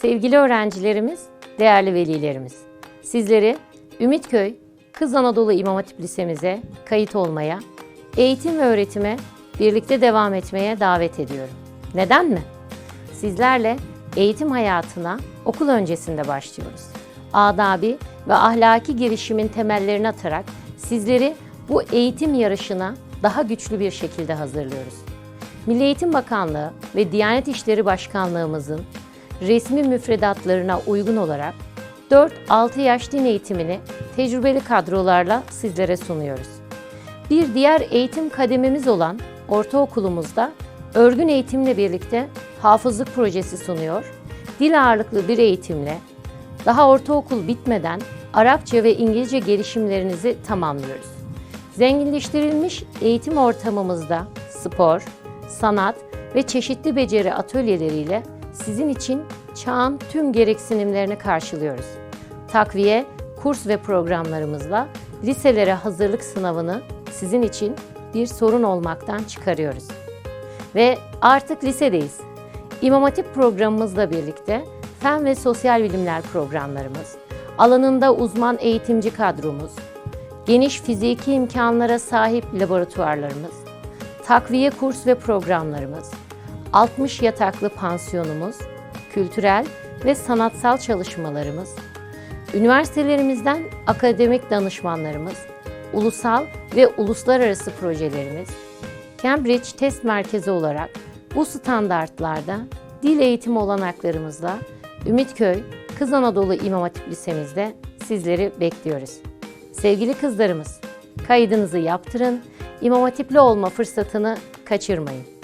Sevgili öğrencilerimiz, değerli velilerimiz, sizleri Ümitköy Kız Anadolu İmam Hatip Lisemize kayıt olmaya, eğitim ve öğretime birlikte devam etmeye davet ediyorum. Neden mi? Sizlerle eğitim hayatına okul öncesinde başlıyoruz. Adabi ve ahlaki girişimin temellerini atarak sizleri bu eğitim yarışına daha güçlü bir şekilde hazırlıyoruz. Milli Eğitim Bakanlığı ve Diyanet İşleri Başkanlığımızın resmi müfredatlarına uygun olarak 4-6 yaş din eğitimini tecrübeli kadrolarla sizlere sunuyoruz. Bir diğer eğitim kadememiz olan ortaokulumuzda örgün eğitimle birlikte hafızlık projesi sunuyor. Dil ağırlıklı bir eğitimle daha ortaokul bitmeden Arapça ve İngilizce gelişimlerinizi tamamlıyoruz. Zenginleştirilmiş eğitim ortamımızda spor, sanat ve çeşitli beceri atölyeleriyle sizin için çağın tüm gereksinimlerini karşılıyoruz. Takviye, kurs ve programlarımızla liselere hazırlık sınavını sizin için bir sorun olmaktan çıkarıyoruz. Ve artık lisedeyiz. İmam Hatip programımızla birlikte fen ve sosyal bilimler programlarımız, alanında uzman eğitimci kadromuz, geniş fiziki imkanlara sahip laboratuvarlarımız, takviye kurs ve programlarımız, 60 yataklı pansiyonumuz, kültürel ve sanatsal çalışmalarımız, üniversitelerimizden akademik danışmanlarımız, ulusal ve uluslararası projelerimiz, Cambridge Test Merkezi olarak bu standartlarda dil eğitimi olanaklarımızla Ümitköy Kız Anadolu İmam Hatip Lisemizde sizleri bekliyoruz. Sevgili kızlarımız, kaydınızı yaptırın, İmam Hatipli olma fırsatını kaçırmayın.